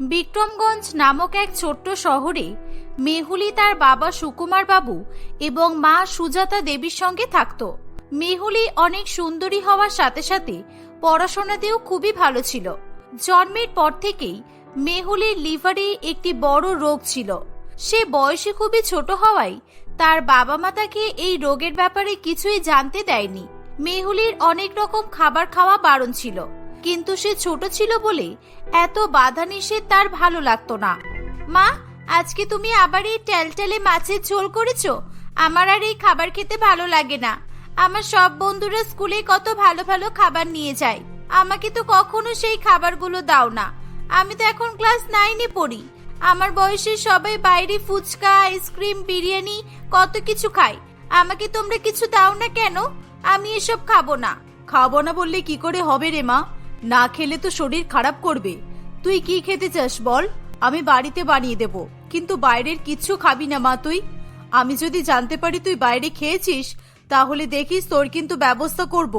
বিক্রমগঞ্জ নামক এক ছোট্ট শহরে মেহুলি তার বাবা সুকুমার বাবু এবং মা সুজাতা দেবীর সঙ্গে থাকত। মেহুলি অনেক সুন্দরী হওয়ার সাথে সাথে পড়াশোনাতেও খুবই ভালো ছিল। জন্মের পর থেকেই মেহুলির লিভারে একটি বড় রোগ ছিল। সে বয়সে খুবই ছোট হওয়ায় তার বাবা মা তাকে এই রোগের ব্যাপারে কিছুই জানতে দেয়নি। মেহুলির অনেক রকম খাবার খাওয়া বারণ ছিল। কিন্তু সে ছোট ছিল বলে এত বাধা নিষেধ তার ভালো লাগতো না। মা, আজকে তুমি আবার এই টেলটেলে মাছের ঝোল করেছ? আমার আর এই খাবার খেতে ভালো লাগে না। আমার সব বন্ধুরা স্কুলে কত ভালো ভালো খাবার নিয়ে যায়। আমাকে তো কখনো সেই খাবারগুলো দাও না। আমি তো এখন ক্লাস নাইনে পড়ি। আমার বয়সে সবাই বাইরে ফুচকা, আইসক্রিম, বিরিয়ানি, কত কিছু খায়। আমাকে তোমরা কিছু দাও না কেন? আমি এসব খাব না। খাব না বললে কি করে হবে রে মা? না খেলে তো শরীর খারাপ করবে। তুই কি খেতে চাস বল? আমি বাড়িতে বানিয়ে দেব, কিন্তু বাইরের কিচ্ছু খাবি না মা তুই। আমি যদি জানতে পারি তুই বাইরে খেয়েছিস, তাহলে দেখিস তোর কিন্তু ব্যবস্থা করব।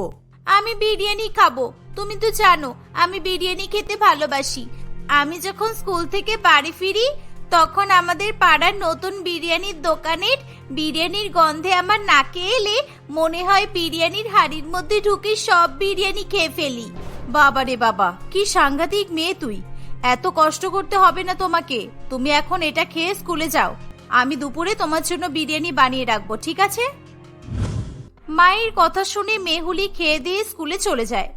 আমি বিরিয়ানি খাব, তুমি তো জানো, আমি বিরিয়ানি খেতে ভালোবাসি। আমি যখন স্কুল থেকে বাড়ি ফিরি, তখন আমাদের পাড়ার নতুন বিরিয়ানির দোকানের বিরিয়ানির গন্ধে আমার নাকে এলে মনে হয় বিরিয়ানির হাড়ির মধ্যে ঢুকে সব বিরিয়ানি খেয়ে ফেলি। বাবা রে বাবা, কি সাংঘাতিক মেয়ে তুই। এত কষ্ট করতে হবে না তোমাকে। তুমি এখন এটা খেয়ে স্কুলে যাও। আমি দুপুরে তোমার জন্য বিরিয়ানি বানিয়ে রাখব, ঠিক আছে? মায়ের কথা শুনে মেহুলি খেয়ে দিয়ে স্কুলে চলে যায়।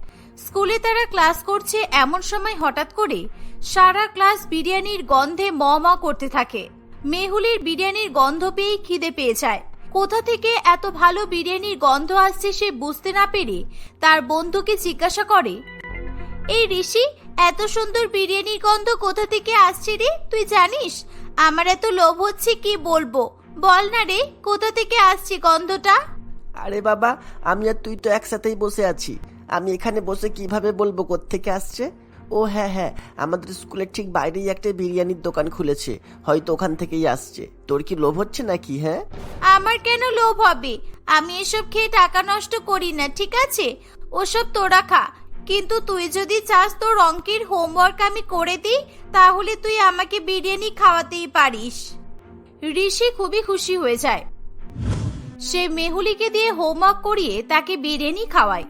স্কুলে তারা ক্লাস করছে এমন সময় হঠাৎ করে সারা ক্লাস বিরিয়ানির গন্ধে ম ম করতে থাকে। মেহুলির বিরিয়ানির গন্ধ পেয়েই খিদে পেয়ে যায়। কোথা থেকে এত ভালো বিরিয়ানির গন্ধ আসছে সে বুঝতে না পেরে তার বন্ধুকে জিজ্ঞাসা করে এই ঋষি এত সুন্দর বিরিয়ানির গন্ধ কোথা থেকে আসছে রে? তুই জানিস? আমার এত লোভ হচ্ছে কি বলব? বল না রে কোথা থেকে আসছে গন্ধটা? আরে বাবা আমি আর তুই তো একসাথেই বসে আছি। আমি এখানে বসে কীভাবে বলব কোত্থেকে আসছে? ও হ্যাঁ হ্যাঁ আমাদের স্কুলের ঠিক বাইরেই একটা বিরিয়ানির দোকান খুলেছে। হয়তো ওখান থেকেই আসছে। তোর কি লোভ হচ্ছে নাকি হ্যাঁ? আমার কেন লোভ হবে? আমি এসব খেয়ে টাকা নষ্ট করি না ঠিক আছে? ওসব তোরা খা। কিন্তু তুই যদি চাস তোর অঙ্কের হোমওয়ার্ক আমি করে দিই, তাহলে তুই আমাকে বিরিয়ানি খাওয়াতেই পারিস। ঋষি খুবই খুশি হয়ে যায়। সে মেহুলিকে দিয়ে হোমওয়ার্ক করিয়ে তাকে বিরিয়ানি খাওয়ায়।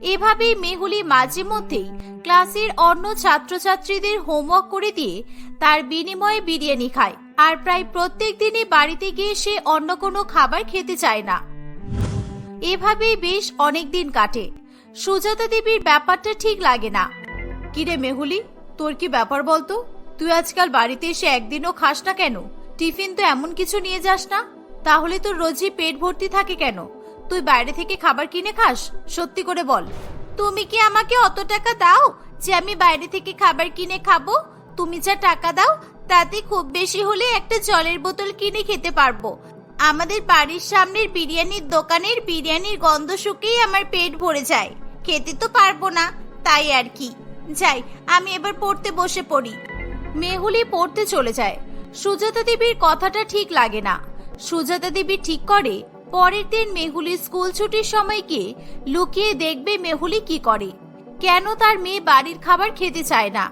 এভাবেই মেহুলি মাঝে মধ্যেই ক্লাসের অন্য ছাত্রছাত্রীদের হোমওয়ার্ক করে দিয়ে তার বিনিময়ে বিরিয়ানি খায় আর প্রায় প্রত্যেক দিনই বাড়িতে গিয়ে সে অন্য কোনো খাবার খেতে চায় না। এভাবেই বেশ অনেক দিন কাটে। সুজাতা দেবীর ব্যাপারটা ঠিক লাগে না। কিরে মেহুলি, তোর কি ব্যাপার বলতো? তুই আজকাল বাড়িতে এসে একদিনও খাস না কেন? টিফিন তো এমন কিছু নিয়ে যাস না? তাহলে তোর রোজই পেট ভর্তি থাকে কেন? তুই বাইরে থেকে খাবার কিনে খাস? সত্যি করে বল। তুমি কি আমাকে অত টাকা দাও যে আমি বাইরে থেকে খাবার কিনে খাব? তুমি যা টাকা দাও, তাতে খুব বেশি হলে একটা জলের বোতল কিনে খেতে পারব। আমাদের বাড়ির সামনের বিরিয়ানির দোকানের বিরিয়ানির গন্ধ শুকেই আমার পেট ভরে যায়। খেতে তো পারব না, তাই আর কি। যাই, আমি এবার পড়তে বসে পড়ি। মেহুলি পড়তে চলে যায়। সুজাতা দেবীর কথাটা ঠিক লাগে না। সুজাতা দেবী ঠিক করে, পরের দিন মেহুলি স্কুল ছুটির সময় গিয়ে লুকিয়ে দেখবে মেহুলি কি করে। কেন তার মেয়ে বাড়ির খাবার খেতে চায় না?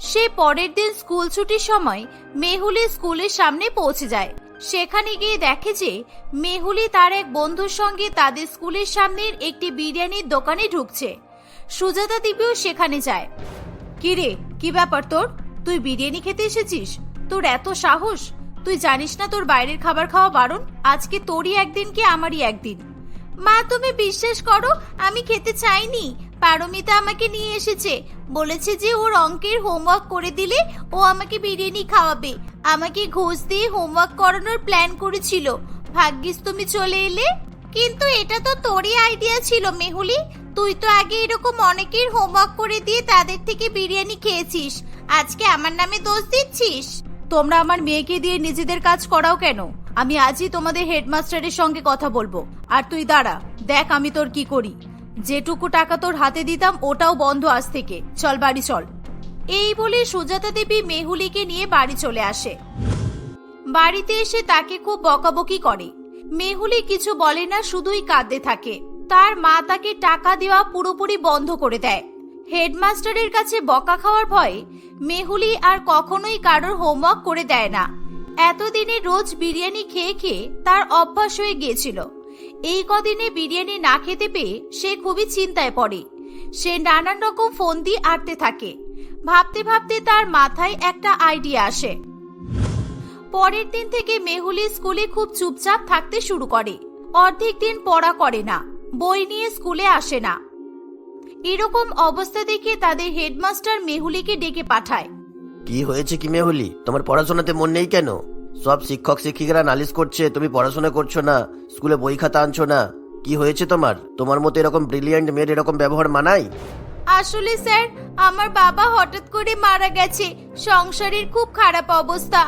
সে পরের দিন স্কুল ছুটির সময় মেহুলি স্কুলের সামনে পৌঁছে যায়। সেখানে গিয়ে দেখে যে মেহুলি তার এক বন্ধুর সঙ্গে তাদের স্কুলের সামনের একটি বিরিয়ানির দোকানে ঢুকছে। সুজাতা দেবীও সেখানে যায়। কিরে, কি ব্যাপার তোর? তুই বিরিয়ানি খেতে এসেছিস? তোর এত সাহস? তুই জানিস না তোর বাইরের খাবার খাওয়া বারণ? আজকে তোরই একদিন কি আমারই একদিন? মা, তুমি বিশ্বাস করো, আমি খেতে চাইনি। পারমিতা আমাকে নিয়ে এসেছে। বলেছে যে ওর অঙ্কের হোমওয়ার্ক করে দিলে ও আমাকে বিরিয়ানি খাওয়াবে। আমাকে ঘুষ দিয়ে হোমওয়ার্ক করানোর প্ল্যান করেছিল। ভাগ্যিস তুমি চলে এলে। কিন্তু এটা তো তোরই আইডিয়া ছিল, মেহুলি। তুই তো আগে এরকম অনেকের হোমওয়ার্ক করে দিয়ে তাদের থেকে বিরিয়ানি খেয়েছিস। আজকে আমার নামে দোষ দিচ্ছিস। তোমরা আমার মেয়েকে দিয়ে নিজেদের কাজ করাও কেন? আমি আজই তোমাদের হেডমাস্টারের সঙ্গে কথা বলব। আর তুই দাঁড়া, দেখ আমি তোর কি করি। যেটুকু টাকা তোর হাতে দিতাম, ওটাও বন্ধ আজ থেকে। চল, বাড়ি চল। এই বলে সুজাতা দেবী মেহুলিকে নিয়ে বাড়ি চলে আসে। বাড়িতে এসে তাকে খুব বকাবকি করে। মেহুলি কিছু বলে না, শুধুই কাঁদতে থাকে। তার মা তাকে টাকা দেওয়া পুরোপুরি বন্ধ করে দেয়। হেডমাস্টারের কাছে বকা খাওয়ার ভয়ে মেহুলি আর কখনোই কারোর হোমওয়ার্ক করে দেয় না। এতদিনে রোজ বিরিয়ানি খেয়ে খেয়ে তার অভ্যাস হয়ে গিয়েছিল। এই কদিনে বিরিয়ানি না খেতে পেয়ে সে খুবই চিন্তায় পড়ে। সে নানান রকম ফোন দিয়ে আটতে থাকে। ভাবতে ভাবতে তার মাথায় একটা আইডিয়া আসে। পরের দিন থেকে মেহুলি স্কুলে খুব চুপচাপ থাকতে শুরু করে। অর্ধেক দিন পড়া করে না, বই নিয়ে স্কুলে আসে না। এরকম অবস্থা দেখে তাদের হেডমাস্টার মেহুলিকে ডেকে পাঠায়। কি হয়েছে কি মেহুলি? তোমার পড়াশোনাতে মন নেই কেন? সব শিক্ষক শিক্ষিকারা নালিশ করছে, তুমি পড়াশোনা করছ না, স্কুলে বই খাতা আনছো না। কি হয়েছে তোমার? তোমার মতো এরকম ব্রিলিয়ান্ট মেয়ের এরকম ব্যবহার মানাই আসলে স্যার, আমার বাবা হঠাৎ করে মারা গেছে। সংসারের খুব খারাপ অবস্থা।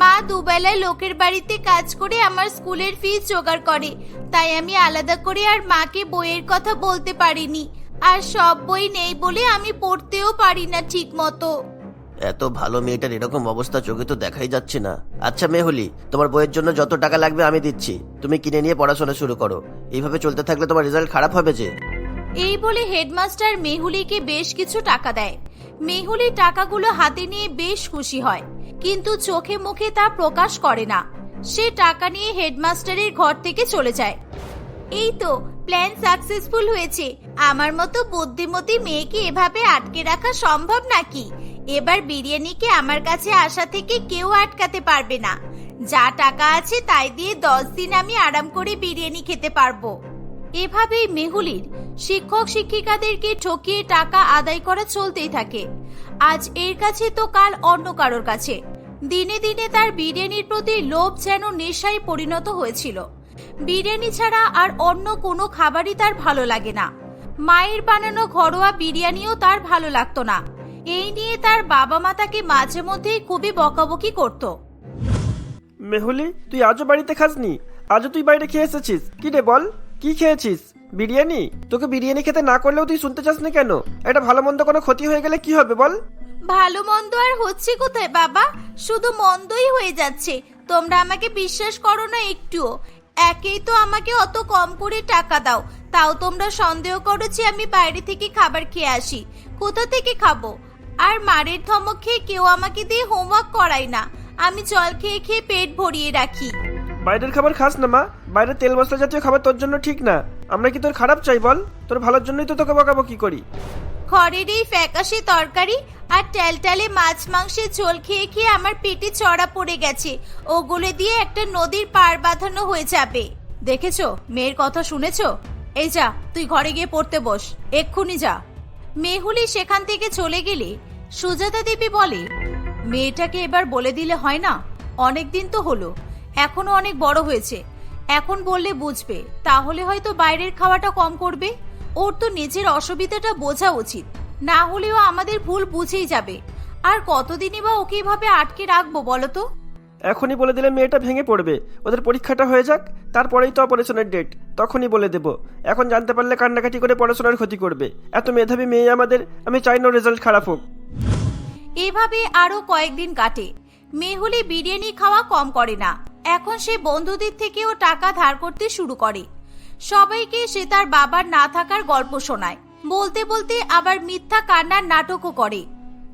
মা দুবেলায় লোকের বাড়িতে কাজ করে আমার স্কুলের ফিস জোগাড় করে। তাই আমি আলাদা করে আর মাকে বইয়ের কথা বলতে পারিনি। আর সব বই নেই বলে আমি পড়তেও পারি না ঠিক মতো এত ভালো মেয়েটার এরকম অবস্থা চোখে তো দেখাই যাচ্ছে না। আচ্ছা মেহুলি, তোমার বইয়ের জন্য যত টাকা লাগবে আমি দিচ্ছি। তুমি কিনে নিয়ে পড়াশোনা শুরু করো। এইভাবে চলতে থাকলে তোমার রেজাল্ট খারাপ হবে যে। এই বলে হেডমাস্টার মেহুলিকে বেশ কিছু টাকা দেয়। মেহুলি টাকাগুলো হাতে নিয়ে বেশ খুশি হয়, কিন্তু চোখে মুখে তা প্রকাশ করে না। সে টাকা নিয়ে হেডমাস্টারের ঘর থেকে চলে যায়। এই তো প্ল্যান সাকসেসফুল হয়েছে। আমার মতো বুদ্ধিমতী মেয়েকে এভাবে আটকে রাখা সম্ভব নাকি? এবার বিরিয়ানিকে আমার কাছে আসা থেকে কেউ আটকাতে পারবে না। যা টাকা আছে তাই দিয়ে দশ দিন আমি আরাম করে বিরিয়ানি খেতে পারব। এভাবেই মেহুলির শিক্ষক শিক্ষিকাদেরকে ঠকিয়ে টাকা আদায় করা চলতেই থাকে। আজ এর কাছে তো কাল অন্য কারোর কাছে। দিনে দিনে তার বিরিয়ানির প্রতি লোভ যেন নেশায় পরিণত হয়েছিল। বিরিয়ানি ছাড়া আর অন্য কোনো খাবারই তার ভালো লাগে না। মায়ের বানানো ঘরোয়া বিরিয়ানিও তার ভালো লাগতো না। এই নিয়ে তার বাবা মা তাকে মাঝে মধ্যেই খুবই বকাবকি করতো। মেহুলি তুই আজও বাড়িতে খাসনি? আজও তুই বাইরে খেয়ে এসেছিস। কি রে বল কি খেয়েছিস? বিরিয়ানি? তোকে বিরিয়ানি খেতে না করলেও তুই শুনতে চাস না কেন? এটা ভালো মন্দ কোনো ক্ষতি হয়ে গেলে কি হবে বল? ভালো মন্দ আর হচ্ছে কোথায় বাবা? শুধু মন্দই হয়ে যাচ্ছে। তোমরা আমাকে বিশ্বাস করো না একটুও। একেই তো আমাকে অত কম করে টাকা দাও। তাও তোমরা সন্দেহ করো যে আমি বাইরে থেকে খাবার খেয়ে আসি। কোথা থেকে খাব? আর মারের ধমক খেয়ে কেউ আমাকে দিয়ে হোমওয়ার্ক করায় না। আমি জল খেয়ে খেয়ে পেট ভরিয়ে রাখি। বাইরের খাবার খাস না মা। বাইরে তেল মশলা জাতীয় খাবার তোর জন্য ঠিক না। আমরা কি তোর খারাপ চাই বল? তোর ভালোর জন্যই তো তোকে বকাবকি করি। খড়ের এই ফ্যাকাশে তরকারি আর ট্যালটালে মাছ মাংসের ঝোল খেয়ে খেয়ে আমার পেটে চড়া পড়ে গেছে। ওগুলো দিয়ে একটা নদীর পার বাঁধানো হয়ে যাবে। দেখেছ? মেয়ের কথা শুনেছো? এই যা তুই ঘরে গিয়ে পড়তে বস। এক্ষুনি যা। মেহুলি সেখান থেকে চলে গেলে সুজাতা দেবী বলে, মেয়েটাকে এবার বলে দিলে হয় না? অনেক দিন তো হলো, এখনও অনেক বড় হয়েছে। এখন বললে বুঝবে, তাহলে হয়তো বাইরের খাওয়াটা কম করবে। ওর তো নিজের অসুবিধাটা বোঝা উচিত। না হলেও আমাদের ভুল বুঝেই যাবে। আর কতদিনই বা ওকে এভাবে আটকে রাখব বলো তো? এখনই বলে দিলে মেয়েটা ভেঙে পড়বে। ওদের পরীক্ষাটা হয়ে যাক, তারপরেই তো অপারেশনের ডেট তখনই বলে দেব। এখন জানতে পারলে কান্নাকাটি করে পড়াশোনার ক্ষতি করবে। এত মেধাবী মেয়ে আমাদের, আমি চাই না রেজাল্ট খারাপ হোক। এভাবে আরও কয়েকদিন কাটে। মেহুলি বিরিয়ানি খাওয়া কম করে না। এখন সে বন্ধুদের থেকেও টাকা ধার করতে শুরু করে। সবাইকে সে তার বাবার না থাকার গল্প শোনায়। বলতে বলতে আবার মিথ্যা কান্নার নাটকও করে।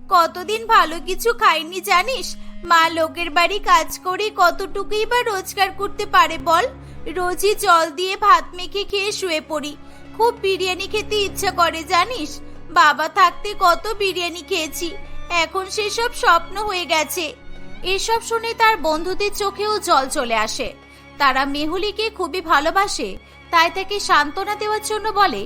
কতদিন ভালো কিছু খাইনি জানিস? মা লোকের বাড়ি কাজ করে কতটুকুই বা রোজগার করতে পারে বল? রোজই জল দিয়ে ভাত মেখে খেয়ে শুয়ে পড়ি। খুব বিরিয়ানি খেতে ইচ্ছা করে, জানিস? বাবা থাকতে কত বিরিয়ানি খেয়েছি। এখন সেসব স্বপ্ন হয়ে গেছে। এসব শুনে তার বন্ধুদের চোখেও জল চলে আসে। তারা মেহুলিকে খুবই ভালোবাসে, তাই তাকে সান্ত্বনা দেওয়ার জন্য বলে,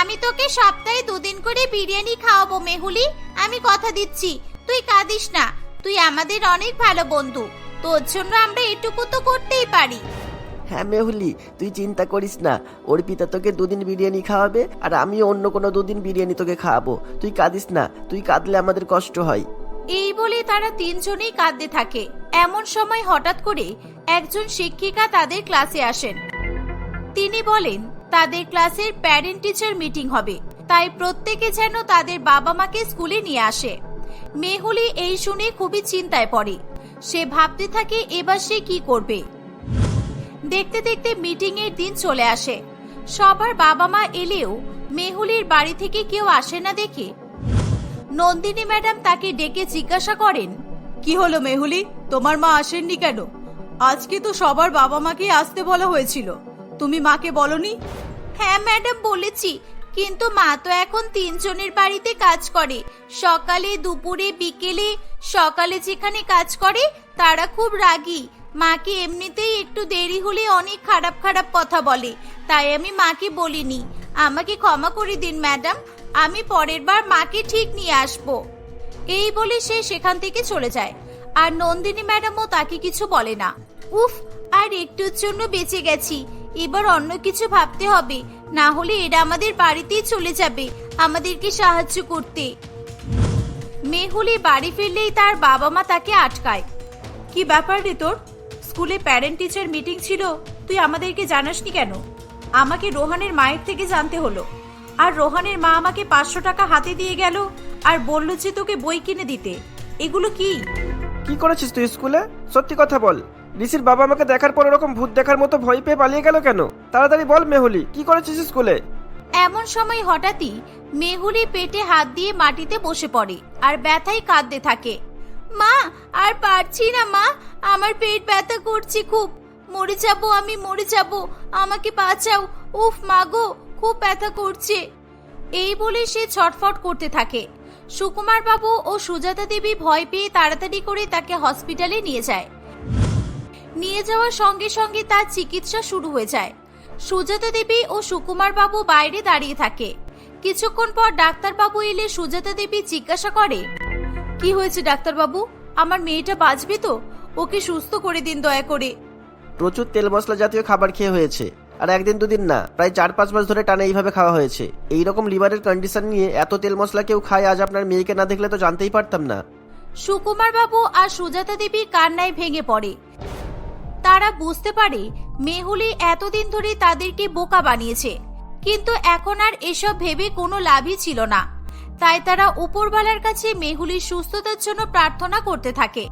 আমি তোকে সপ্তাহে দুদিন করে বিরিয়ানি খাওয়াবো মেহুলি। আমি কথা দিচ্ছি। তুই কাঁদিস না। তুই আমাদের অনেক ভালো বন্ধু। তোর জন্য আমরা এটুকু তো করতেই পারি। হ্যাঁ মেহুলি তুই চিন্তা করিস না। ওর পিতা তোকে দুদিন বিরিয়ানি খাওয়াবে আর আমিও অন্য কোনো দুদিন বিরিয়ানি তোকে খাওয়াবো। তুই কাঁদিস না তুই কাঁদলে আমাদের কষ্ট হয়। এই বলে তারা তিনজনেই কাঁদতে থাকে। এমন সময় হঠাৎ করে একজন শিক্ষিকা তাদের ক্লাসে আসেন। তিনি বলেন তাদের ক্লাসের প্যারেন্ট টিচার মিটিং হবে। তাই প্রত্যেকে যেন তাদের বাবা মাকে স্কুলে নিয়ে আসে। মেহুলি এই শুনে খুবই চিন্তায় পড়ে। সে ভাবতে থাকে এবার সে কি করবে। দেখতে দেখতে মিটিং এর দিন চলে আসে। সবার বাবা মা এলেও মেহুলির বাড়ি থেকে কেউ আসে না দেখে। নন্দিনী ম্যাডাম তাকে ডেকে জিজ্ঞাসা করেন, কি হলো মেহুলি? তোমার মা আসেননি কেন? আজকে তো সবার বাবা মাকে আসতে বলা হয়েছিল। তুমি মাকে বলনি? হ্যাঁ ম্যাডাম, বলেছি। কিন্তু মা তো এখন তিনজনের বাড়িতে কাজ করে। সকালে, দুপুরে, বিকেলে, সকালে যেখানে কাজ করে, তারা খুব রাগী। মাকে এমনিতেই একটু দেরি হলে অনেক খারাপ খারাপ কথা বলে। তাই আমি মাকে বলিনি। আমাকে ক্ষমা করে দিন, ম্যাডাম। আমি পরের বার মাকে ঠিক নিয়ে আসব। এই বলে সে সেখান থেকে চলে যায়। আর নন্দিনী ম্যাডামও তাকে কিছু বলে না। উফ, আর একটুর জন্য বেঁচে গেছি। এবার অন্য কিছু ভাবতে হবে। না হলে এরা আমাদের বাড়িতেই চলে যাবে। আমাদেরকে সাহায্য করতে। মেহুলি বাড়ি ফিরলেই তার বাবা মা তাকে আটকায়। কি ব্যাপার রে তোর? স্কুলে প্যারেন্ট টিচার মিটিং ছিল, তুই আমাদেরকে জানাসনি কেন? আমাকে রোহানের মায়ের থেকে জানতে হলো। আর রোহানের মা আমাকে পাঁচশো টাকা হাতে দিয়ে গেল আর বলল যে তোকে বই কিনে দিতে। এগুলো কি? কি করেছিস তুই স্কুলে? সত্যি কথা বল। ঋষির বাবা আমাকে দেখার পর এরকম ভূত দেখার মতো ভয় পেয়ে পালিয়ে গেল কেন? তাড়াতাড়ি বল, মেহুলি, কি করেছিস স্কুলে? এমন সময় হঠাৎই মেহুলি পেটে হাত দিয়ে মাটিতে বসে পড়ে আর ব্যথায় কাঁদতে থাকে। মা, আর পারছি না, মা। আমার পেট ব্যথা করছে খুব। মরে যাব আমি, মরে যাব। আমাকে বাঁচাও। উফ, মা গো, খুব ব্যথা করছে। এই বলে সে ছটফট করতে থাকে। সুকুমার বাবু ও সুজাতা দেবী ভয় পেয়ে তাড়াতাড়ি করে তাকে হসপিটালে নিয়ে যায়। নিয়ে যাওয়ার সঙ্গে সঙ্গে তার চিকিৎসা শুরু হয়ে যায়। সুজাতা দেবী ও সুকুমার বাবু বাইরে দাঁড়িয়ে থাকে। কিছুক্ষণ পর ডাক্তার বাবু এলে সুজাতা দেবী জিজ্ঞাসা করে কি হয়েছে ডাক্তারবাবু? আমার মেয়েটা বাঁচবে তো? ওকে সুস্থ করে দিন দয়া করে। প্রচুর তেল মশলা জাতীয় খাবার খেয়ে হয়েছে। আর একদিন দুদিন না প্রায় চার পাঁচ মাস ধরে টানা এইভাবে খাওয়া হয়েছে। এই রকম লিভারের কন্ডিশন নিয়ে এত তেল মশলা কেউ খায় আজ আপনার মেয়েকে না দেখলে তো জানতেই পারতাম না। সুকুমার বাবু আর সুজাতা দেবী কান্নায় ভেঙে পড়ে। তারা বুঝতে পারে মেহুলি এতদিন ধরে তাদেরকে বোকা বানিয়েছে। কিন্তু এখন আর এসব ভেবে কোনো লাভই ছিল না। তাই তারা উপরওয়ালার কাছে মেহুলির সুস্থতার জন্য প্রার্থনা করতে থাকে।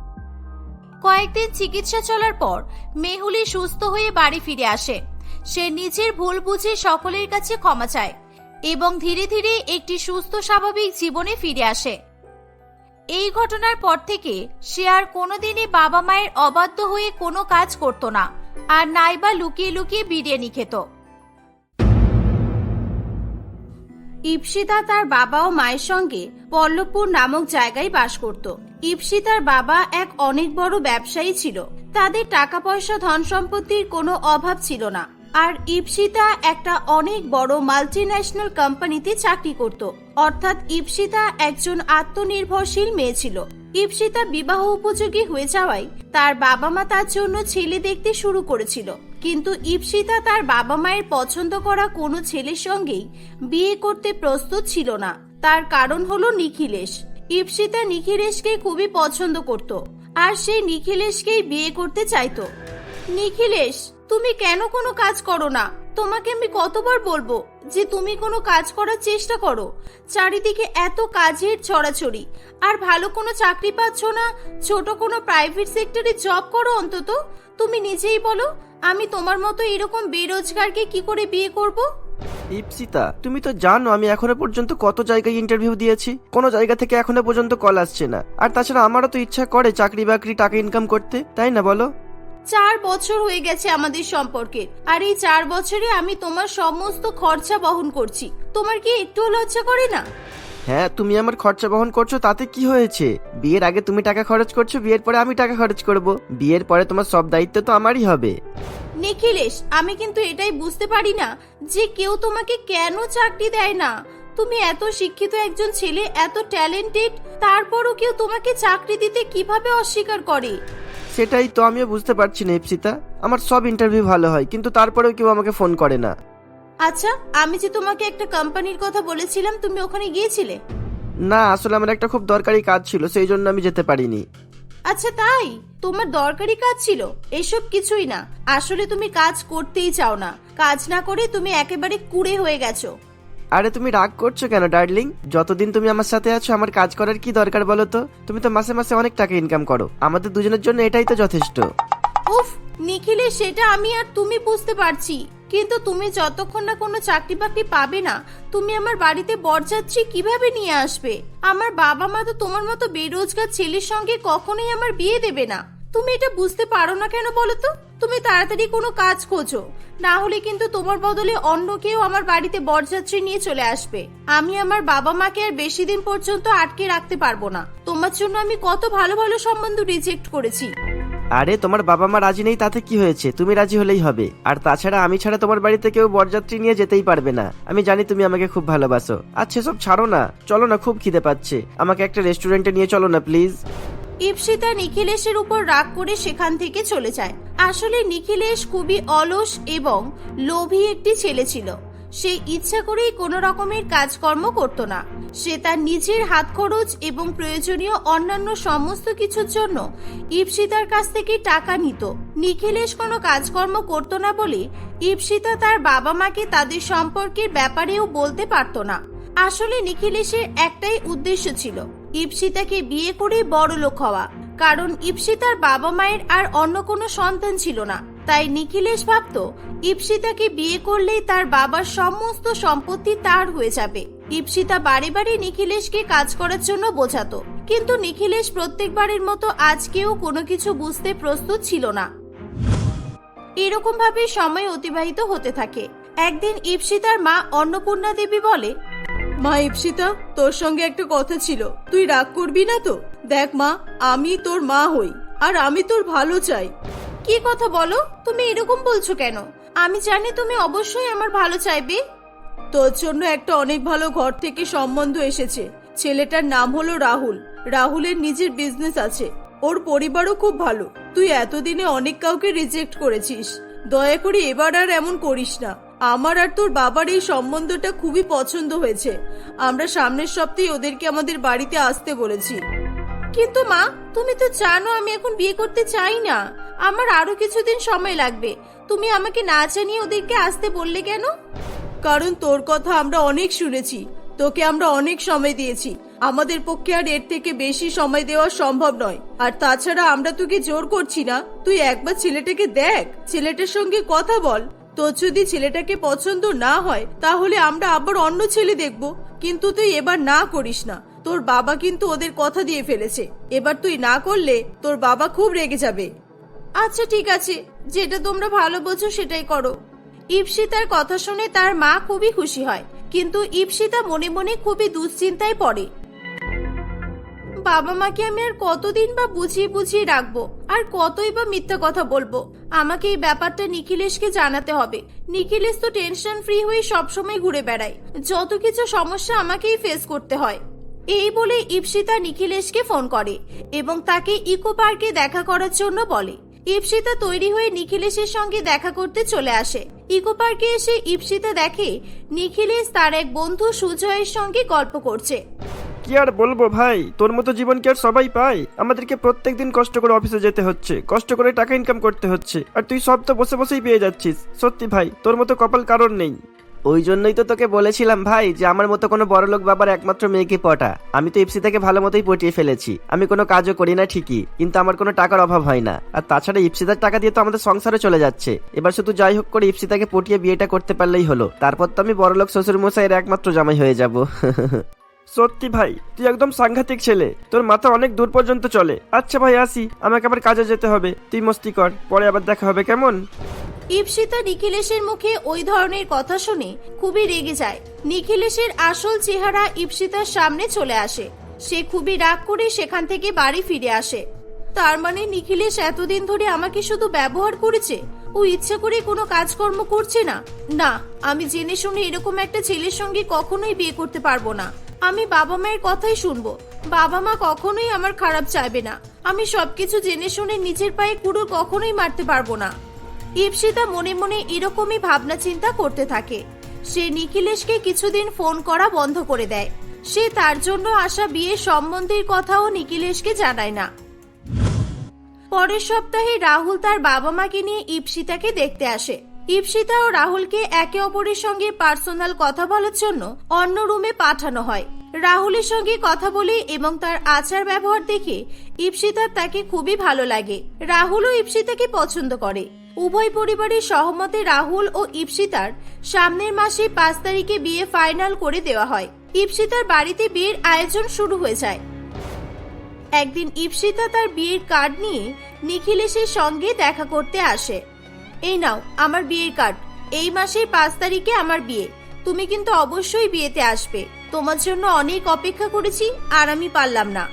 কয়েকদিন চিকিৎসা চলার পর মেহুলি সুস্থ হয়ে বাড়ি ফিরে আসে। সে নিজের ভুল বুঝে সকলের কাছে ক্ষমা চায় এবং ধীরে ধীরে একটি সুস্থ স্বাভাবিক জীবনে ফিরে আসে। এই ঘটনার পর থেকে সে আর কোনোদিনই বাবা মায়ের অবাধ্য হয়ে কোনো কাজ করত না, আর নাইবা লুকিয়ে লুকিয়ে বিরিয়ানি খেত। ইপসিতা তার বাবা ও মায়ের সঙ্গে পল্লবপুর নামক জায়গায় বাস করত। ইপসিতার বাবা এক অনেক বড় ব্যবসায়ী ছিল। তাদের টাকা পয়সা ধন সম্পত্তির কোনো অভাব ছিল না। আর ইপসিতা একটা অনেক বড় মাল্টিন্যাশনাল কোম্পানিতে চাকরি করত। অর্থাৎ ইপসিতা একজন আত্মনির্ভরশীল মেয়ে ছিল। ইপসিতা বিবাহ উপযোগী হয়ে যাওয়ায় তার বাবা মা তার জন্য ছেলে দেখতে শুরু করেছিল। কিন্তু ইপসিতা তার বাবা মায়ের পছন্দ করা কোনো ছেলের সঙ্গেই বিয়ে করতে প্রস্তুত ছিল না। তার কারণ হলো নিখিলেশ। ইপসিতা নিখিলেশকে খুবই পছন্দ করত। আর সেই নিখিলেশকেই বিয়ে করতে চাইতো। নিখিলেশ তুমি কেন কোনো কাজ করো না? তোমাকে আমি কতবার বলব যে তুমি কোনো কাজ করার চেষ্টা করো? চারিদিকে এত কাজের ছড়াছড়ি। আর ভালো কোনো চাকরি পাচ্ছ না? ছোট কোনো প্রাইভেট সেক্টরে জব করো অন্তত? তুমি নিজেই বলো, আমি তোমার মতো এরকম বেরোজগারকে কি করে বিয়ে করব? ইপসিতা, তুমি তো জানো আমি এখনও পর্যন্ত কত জায়গায় ইন্টারভিউ দিয়েছি। কোনো জায়গা থেকে এখনও পর্যন্ত কল আসছে না। আর তাছাড়া আমারও তো ইচ্ছা করে চাকরি বাকরি টাকা ইনকাম করতে। তাই না বলো? চার বছর হয়ে গেছে আমাদের সম্পর্কে। আর এই চার বছরে আমি তোমার সমস্ত খরচা বহন করছি। তোমার কি একটুও লজ্জা করে না? হ্যাঁ তুমি আমার খরচা বহন করছ তাতে কি হয়েছে? বিয়ের আগে তুমি টাকা খরচ করছ বিয়ের পরে আমি টাকা খরচ করব। বিয়ের পরে তোমার সব দায়িত্ব তো আমারই হবে। নিখিলেশ আমি কিন্তু এটাই বুঝতে পারি না যে কেউ তোমাকে কেন চাকরি দেয় না। তুমি এত শিক্ষিত একজন ছেলে এত ট্যালেন্টেড তারপরও কেউ তোমাকে চাকরি দিতে কীভাবে অস্বীকার করে? সেটাই তো আমিও বুঝতে পারছি না ইপসিতা। আমার সব ইন্টারভিউ ভালো হয় কিন্তু তারপরেও কেউ আমাকে ফোন করে না। আচ্ছা আমি যে তোমাকে একটা কোম্পানির কথা বলেছিলাম তুমি ওখানে গিয়েছিলে? না আসলে আমার একটা খুব দরকারি কাজ ছিল সেই জন্য আমি যেতে পারিনি। আচ্ছা তাই? তোমার দরকারি কাজ ছিল? এসব কিছুই না। আসলে তুমি কাজ করতেই চাও না। কাজ না করে তুমি একেবারে কুড়ে হয়ে গেছো। আরে তুমি রাগ করছ কেন, ডার্লিং? যতদিন তুমি আমার সাথে আছো, আমার কাজ করার কি দরকার বলো তো? তুমি তো মাসে মাসে অনেক টাকা ইনকাম করো। আমাদের দুজনের জন্য এটাই তো যথেষ্ট। উফ, নিখিলে, সেটা আমি আর তুমি বুঝতে পারছি। কিন্তু তুমি যতক্ষণ না কোনো চাকরি বাকরি পাবে না, তুমি আমার বাড়িতে বরযাত্রী কীভাবে নিয়ে আসবে? আমার বাবা মা তো তোমার মতো বেরোজগার ছেলের সঙ্গে কখনোই আমার বিয়ে দেবে না। তুমি এটা বুঝতে পারো না কেন বলো তো? তুমি তাড়াতাড়ি কোনো কাজ খোঁজো। না হলে কিন্তু তোমার বদলে অন্য কেউ আমার বাড়িতে বরযাত্রী নিয়ে চলে আসবে। আমি আমার বাবা মাকে আর বেশি দিন পর্যন্ত আটকে রাখতে পারব না। তোমার জন্য আমি কত ভালো ভালো সম্বন্ধ রিজেক্ট করেছি। আরে তোমার বাবা মা রাজি নেই তাতে কি হয়েছে? তুমি রাজি হলেই হবে। আর তাছাড়া আমি ছাড়া তোমার বাড়িতে কেউ বরযাত্রী নিয়ে যেতেই পারবে না। আমি জানি তুমি আমাকে খুব ভালোবাসো। আচ্ছা সব ছাড়ো না। চলো না খুব খিদে পাচ্ছে। আমাকে একটা রেস্টুরেন্টে নিয়ে চলো না প্লিজ। ইপসিতা নিখিলেশের উপর রাগ করে সেখান থেকে চলে যায়। আসলে নিখিলেশ খুবই অলস এবং লোভী একটি ছেলে ছিল। সে ইচ্ছা করেই কোনো রকমের কাজকর্ম করত না। সে তার নিজের হাত খরচ এবং প্রয়োজনীয় অন্যান্য সমস্ত কিছুর জন্য ইপসিতার কাছ থেকে টাকা নিত। নিখিলেশ কোনো কাজকর্ম করত না বলে ইপসিতা তার বাবা মাকে তাদের সম্পর্কের ব্যাপারেও বলতে পারত না। আসলে নিখিলেশের একটাই উদ্দেশ্য ছিল ইপসিতাকে বিয়ে করে বড় লোক হওয়া। কারণ ইপসিতার বাবা মায়ের আর অন্য কোনো সন্তান ছিল না। তাই নিখিলেশ ভাবত, ইপসিতাকে বিয়ে করলেই তার বাবার সমস্ত সম্পত্তি তার হয়ে যাবে। ইপসিতা বারে বারে নিখিলেশকে কাজ করার জন্য বোঝাতো। কিন্তু নিখিলেশ প্রত্যেকবারের মতো আজকেও কোনো কিছু বুঝতে প্রস্তুত ছিল না। এরকম ভাবে সময় অতিবাহিত হতে থাকে। একদিন ইপসিতার মা অন্নপূর্ণা দেবী বলে মা ইপসিতা তোর সঙ্গে একটা কথা ছিল। তুই রাগ করবি না তো? দেখ মা আমি তোর মা হই আর আমি তোর ভালো চাই। কি কথা বলো? তুমি এরকম বলছো কেন? আমি জানি তুমি অবশ্যই আমার ভালো চাইবে। তোর জন্য একটা অনেক ভালো ঘর থেকে সম্বন্ধ এসেছে। ছেলেটার নাম হলো রাহুল। রাহুলের নিজের বিজনেস আছে। ওর পরিবারও খুব ভালো। তুই এতদিনে অনেক কাউকে রিজেক্ট করেছিস। দয়া করে এবার আর এমন করিস না। আমার আর তোর বাবার এই সম্বন্ধটা খুবই পছন্দ হয়েছে। আমরা সামনের সপ্তাহে ওদেরকে আমাদের বাড়িতে আসতে বলেছি। কিন্তু মা, তুমি তো জানো আমি এখন বিয়ে করতে চাই না। আমার আরও কিছুদিন সময় লাগবে। তুমি আমাকে না জানিয়ে ওদেরকে আসতে বললে কেন? কারণ তোর কথা আমরা অনেক শুনেছি। তোকে আমরা অনেক সময় দিয়েছি। আমাদের পক্ষে আর এর থেকে বেশি সময় দেওয়া সম্ভব নয়। আর তাছাড়া আমরা তোকে জোর করছি না। তুই একবার ছেলেটাকে দেখ। ছেলেটার সঙ্গে কথা বল। তোর যদি ছেলেটাকে পছন্দ না হয়, তাহলে আমরা আবার অন্য ছেলে দেখব। কিন্তু তুই এবার না করিস না। তোর বাবা কিন্তু ওদের কথা দিয়ে ফেলেছে। এবার তুই না করলে তোর বাবা খুব রেগে যাবে। আচ্ছা ঠিক আছে। যেটা তোমরা ভালো বোঝো সেটাই করো। ইপসিতার কথা শুনে তার মা খুবই খুশি হয়। কিন্তু ইপসিতা মনে মনে খুবই দুশ্চিন্তায় পড়ে। বাবা মাকে আমি আর কতদিন বা বুঝিয়ে বুঝিয়ে রাখব? আর কতই বা মিথ্যা কথা বলব? আমাকে এই ব্যাপারটা নিখিলেশকে জানাতে হবে। নিখিলেশ তো টেনশন ফ্রি হয়ে সবসময় ঘুরে বেড়ায়। যত কিছু সমস্যা আমাকেই ফেস করতে হয়। এই বলে ইপসিতা নিখিলেশকে ফোন করে এবং তাকে ইকো পার্কে দেখা করার জন্য বলে। ইপসিতা তৈরি হয়ে নিখিলেশের সঙ্গে দেখা করতে চলে আসে। ইকো পার্কে এসে ইপসিতা দেখে নিখিলেশ তার এক বন্ধু সুজয়ের সঙ্গে গল্প করছে। কি আর বলব ভাই? তোর মতো জীবন কি আর সবাই পায়? আমাদেরকে প্রত্যেকদিন কষ্ট করে অফিসে যেতে হচ্ছে, কষ্ট করে টাকা ইনকাম করতে হচ্ছে, আর তুই সব তো বসে বসেই পেয়ে যাচ্ছিস। সত্যি ভাই, তোর মতো কপাল কারণ নেই। ওই জন্যই তো তোকে বলেছিলাম ভাই যে আমার মতো কোনো বড়লোক বাবার একমাত্র মেয়েকে পটা। আমি তো ইপসি থেকে ভালো মতোই পটিয়ে ফেলেছি। আমি কোনো কাজও করি না ঠিকই, কিন্তু আমার কোনো টাকার অভাব হয় না। আর তাছাড়া ইপসিতার টাকা দিয়ে তো আমাদের সংসারে চলে যাচ্ছে। এবার শুধু যাই হোক করে ইপসিতাকে পটিয়ে বিয়েটা করতে পারলেই হলো। তারপর তো আমি বড়লোক শ্বশুর মশাইয়ের একমাত্র জামাই হয়ে যাব। সত্যি ভাই, তুই একদম সাংঘাতিক ছেলে। তোর মাথা অনেক দূর পর্যন্ত চলে। আচ্ছা ভাই, আসি। আমাকে আবার কাজে যেতে হবে। তুই মস্তি কর। পরে আবার দেখা হবে, কেমন? ইপসিতা নিখিলেশের মুখে ওই ধরনের কথা শুনে খুবই রেগে যায়। নিখিলেশের আসল চেহারা ইপসিতার সামনে চলে আসে। সে খুবই রাগ করে সেখান থেকে বাড়ি ফিরে আসে। তার মানে নিখিলেশ এতদিন ধরে আমাকে শুধু ব্যবহার করেছে? ও ইচ্ছা করে কোনো কাজকর্ম করছে না। না, আমি জেনে শুনে এরকম একটা ছেলের সঙ্গে কখনোই বিয়ে করতে পারব না। আমি বাবা মায়ের কথাই শুনব। বাবা মা কখনোই আমার খারাপ চাইবে না। আমি সবকিছু জেনে শুনে নিজের পায়ে কুড়ুল কখনোই মারতে পারব না। ইপসিতা মনে মনে এরকমই ভাবনা চিন্তা করতে থাকে। সে নিখিলেশকে কিছুদিন ফোন করা বন্ধ করে দেয়। সে তার জন্য আসা বিয়ের সম্বন্ধের কথাও নিখিলেশকে জানায় না। পরের সপ্তাহে রাহুল তার বাবা মাকে নিয়ে ইপসিতাকে দেখতে আসে। ইপসিতা ও রাহুলকে একে অপরের সঙ্গে পার্সোনাল কথা বলার জন্য অন্য রুমে পাঠানো হয়। রাহুলের সঙ্গে কথা বলে এবং তার আচার ব্যবহার দেখে ইপসিতার তাকে খুবই ভালো লাগে। রাহুলও ইপসিতাকে পছন্দ করে। উভয় পরিবারের সহমতে রাহুল ও ইপসিতার সামনের মাসে পাঁচ তারিখে বিয়ে ফাইনাল করে দেওয়া হয়। ইপসিতার বাড়িতে বিয়ের আয়োজন শুরু হয়ে যায়। একদিন ইপসিতা তার বিয়ের কার্ড নিয়ে নিখিলেশের সঙ্গে দেখা করতে আসে। এই নাও, আমার বিয়ের কার্ড। এই মাসের পাঁচ তারিখে আমার বিয়ে। তুমি কিন্তু অবশ্যই বিয়েতে আসবে। তোমার জন্য অনেক অপেক্ষা করেছি আর আমি পারলাম না।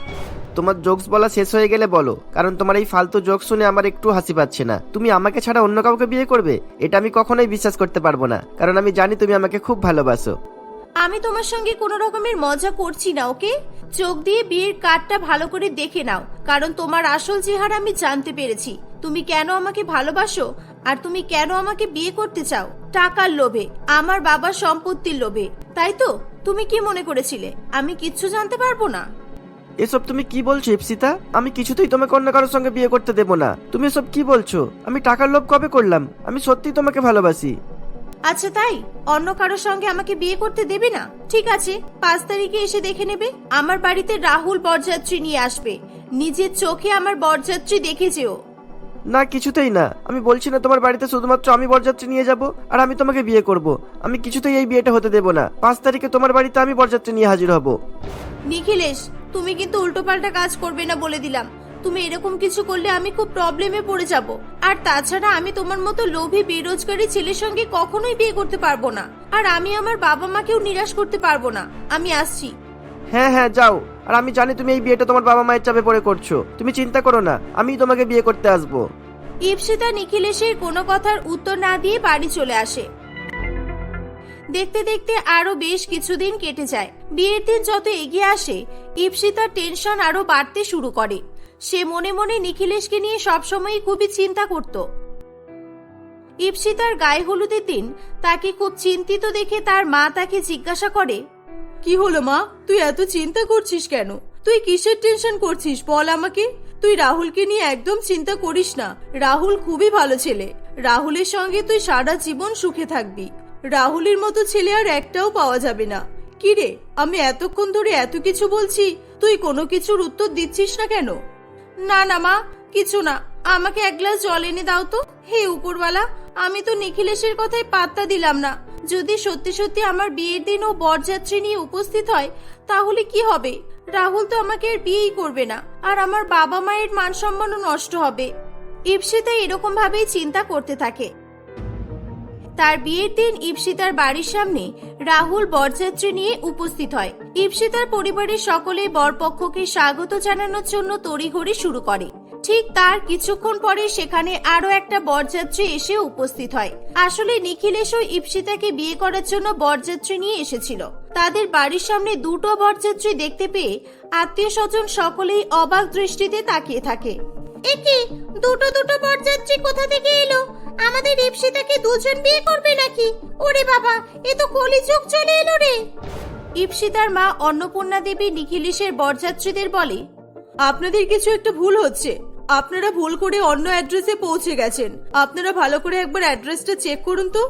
তোমার জোকস বলা শেষ হয়ে গেলে বলো, কারণ তোমার এই ফালতু জোক শুনে আমার একটু হাসি পাচ্ছে না। তুমি আমাকে ছাড়া অন্য কাউকে বিয়ে করবে? এটা আমি কখনোই বিশ্বাস করতে পারব না। কারণ আমি জানি তুমি আমাকে খুব ভালোবাসো। আমি তোমার সঙ্গে কোনো রকমের মজা করছি না, ওকে? চোখ দিয়ে বিয়ের কার্ডটা ভালো করে দেখে নাও, কারণ তোমার আসল চেহারা আমি জানতে পেরেছি। তুমি কেন আমাকে ভালোবাসো? আর তুমি কেন আমাকে বিয়ে করতে চাও? টাকার লোভে, আমার বাবার সম্পত্তির লোভে, তাই তো? তুমি কি মনে করেছিলে? আমি কিচ্ছু জানতে পারব না। এসব তুমি কি বলছো ইপসিতা আমি কিছুতেই তোমাকে অন্য কারোর সঙ্গে বিয়ে করতে দেবো না। তুমি এসব কি বলছো? আমি টাকার লোভ কবে করলাম? আমি সত্যিই তোমাকে ভালোবাসি। আচ্ছা তাই? অন্য কারোর সঙ্গে আমাকে বিয়ে করতে দেবে না? ঠিক আছে পাঁচ তারিখে এসে দেখে নেবে। আমার বাড়িতে রাহুল বরযাত্রী নিয়ে আসবে। নিজের চোখে আমার বরযাত্রী দেখে যেও। না কিছুতেই না। আমি বলছি না তোমার বাড়িতে শুধুমাত্র আমি বরযাত্রী নিয়ে যাব আর আমি তোমাকে বিয়ে করব। আমি কিছুতেই এই বিয়েটা হতে দেবো না। পাঁচ তারিখে তোমার বাড়িতে আমি বরযাত্রী নিয়ে হাজির হব। নিখিলেশ তুমি কিন্তু উল্টোপাল্টা কাজ করবে না বলে দিলাম। তুমি এরকম কিছু করলে আমি খুব প্রবলেমে পড়ে যাব। আর তাছাড়া আমি তোমার মতো লোভী বেরোজগারি ছেলের সঙ্গে কখনোই বিয়ে করতে পারব না। আর আমি আমার বাবা মাকেও নিরাশ করতে পারব না। আমি আসছি। হ্যাঁ হ্যাঁ যাও। আর আমি জানি তুমি এই বিয়েটা তোমার বাবা মায়ের চাপে পড়ে করছ। তুমি চিন্তা করো না আমি তোমাকে বিয়ে করতে আসব। ইপসিতা নিখিলেশের কোনো কথার উত্তর না দিয়ে বাড়ি চলে আসে। দেখতে দেখতে আরও বেশ কিছুদিন কেটে যায়। বিয়ের দিন যত এগিয়ে আসে ইপসিতার টেনশন আরও বাড়তে শুরু করে। সে মনে মনে নিখিলেশকে নিয়ে সবসময়ই খুবই চিন্তা করত। ইপসিতার গায়ে হলুদের দিন তাকে খুব চিন্তিত দেখে তার মা তাকে জিজ্ঞাসা করে, কি হলো মা? তুই এত চিন্তা করছিস কেন? তুই কিসের টেনশন করছিস? বল আমাকে। তুই রাহুলকে নিয়ে একদম চিন্তা করিস না। রাহুল খুবই ভালো ছেলে। রাহুলের সঙ্গে তুই সারা জীবন সুখে থাকবি। রাহুলের মতো ছেলে আর একটাও পাওয়া যাবে না। কি রে? আমি এতক্ষণ ধরে এত কিছু বলছি। তুই কোনো কিছুর উত্তর দিচ্ছিস না কেন? না না, মা, কিছু না। আমাকে এক গ্লাস জল এনে দাও তো। হে উপরওয়ালা, আমি তো নিখিলেশের কথায় পাত্তা দিলাম না। যদি সত্যি সত্যি আমার বিয়ের দিন ও বরযাত্রী নিয়ে উপস্থিত হয়, তাহলে কি হবে? রাহুল তো আমাকে আর বিয়েই করবে না, আর আমার বাবা মায়ের মান সম্মানও নষ্ট হবে। ইপসিতা এরকম ভাবেই চিন্তা করতে থাকে। তার বিয়ের দিন ইপসিতার বাড়ির সামনে রাহুল বরযাত্রী নিয়ে উপস্থিত হয়। ইপসিতার পরিবারের সকলে বরপক্ষকে স্বাগত জানানোর জন্য তড়িঘড়ি শুরু করে। ঠিক তার কিছুক্ষণ পরে সেখানে আরও একটা বরযাত্রী এসে উপস্থিত হয়। আসলে নিখিলেশ ও ইপসিতাকে বিয়ে করার জন্য বরযাত্রী নিয়ে এসেছিল। তাদের বাড়ির সামনে দুটো বরযাত্রী দেখতে পেয়ে আত্মীয় স্বজন সকলেই অবাক দৃষ্টিতে তাকিয়ে থাকে। একে দুটো দুটো বরযাত্রী কোথা থেকে এলো? আমাদের ইপসিতাকে দুজন বিয়ে করবে নাকি? ওরে বাবা এ তো কলিযুগ চলে এলো রে। ইপসিতার মা অন্নপূর্ণা দেবী নিখিলেশের বরযাত্রীদের বলে আপনাদের কিছু একটা ভুল হচ্ছে। আপনারা ভুল করে অন্য অ্যাড্রেসে পৌঁছে গেছেন। আপনারা ভালো করে একবার অ্যাড্রেসটা চেক করুন তো।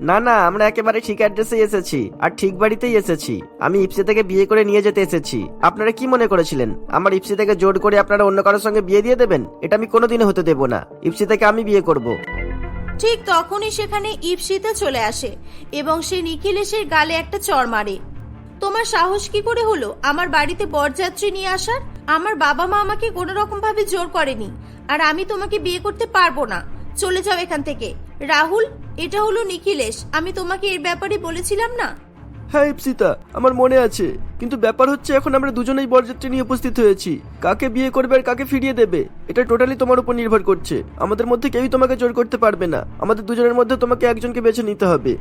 না না আমরা একেবারে ঠিক অ্যাড্রেসে এসেছি আর ঠিক বাড়িতেই এসেছি। আমি ইপসি থেকে বিয়ে করে নিয়ে যেতে এসেছি। আপনারা কি মনে করেছিলেন? আমার ইপসি থেকে জোর করে আপনারা অন্য কারোর সঙ্গে বিয়ে দিয়ে দেবেন? এটা আমি কোনোদিনও হতে দেবো না। ইপসি থেকে আমি বিয়ে করব। ঠিক তখনই সেখানে ইপসিতা চলে আসে এবং সে নিখিলেশের গালে একটা চড় মারে। তোমার সাহস কি করে হলো? আমার বাড়িতে বরযাত্রী নিয়ে আসার? আমার বাবা মা আমাকে কোনো রকম ভাবে জোর করেনি, আর আমি তোমাকে বিয়ে করতে পারব না। চলে যাও এখান থেকে। রাহুল, এটা হলো নিখিলেশ। আমি তোমাকে এর ব্যাপারে বলেছিলাম না? হ্যাঁ ইপসিতা, আমার মনে আছে। কিন্তু ব্যাপার হচ্ছে এখন আমরা দুজনেই বরযাত্রী নিয়ে উপস্থিত হয়েছি। কাকে বিয়ে করবে আর কাকে ফিরিয়ে দেবে, এটা টোটালি তোমার উপর নির্ভর করছে। আমাদের মধ্যে কেউই তোমাকে জোর করতে পারবে না। আমাদের দুজনের মধ্যে তোমাকে একজনকে বেছে নিতে হবে।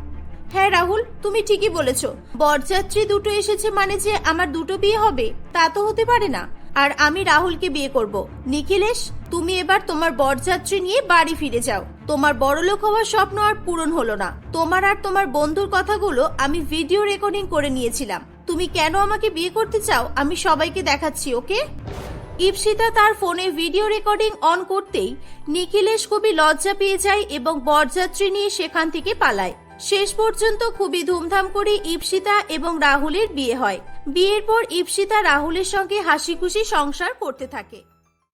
হ্যাঁ রাহুল, তুমি ঠিকই বলেছ। বরযাত্রী দুটো এসেছে মানে যে আমার দুটো বিয়ে হবে, তা তো হতে পারে না। আর আমি রাহুলকে বিয়ে করব। নিখিলেশ, তুমি এবার তোমার বরযাত্রী নিয়ে বাড়ি ফিরে যাও। তোমার বড়লোক হওয়ার স্বপ্ন আর পূরণ হলো না। তোমার আর তোমার বন্ধুর কথাগুলো আমি ভিডিও রেকর্ডিং করে নিয়েছিলাম। তুমি কেন আমাকে বিয়ে করতে চাও, আমি সবাইকে দেখাচ্ছি, ওকে? ইপসিতা তার ফোনে ভিডিও রেকর্ডিং অন করতেই নিখিলেশ খুবই লজ্জা পেয়ে যায় এবং বরযাত্রী নিয়ে সেখান থেকে পালায়। শেষ পর্যন্ত খুবই ধুমধাম করে ইপসিতা এবং রাহুলের বিয়ে হয়। বিয়ের পর ইপসিতা রাহুলের সঙ্গে হাসি খুশি সংসার করতে থাকে।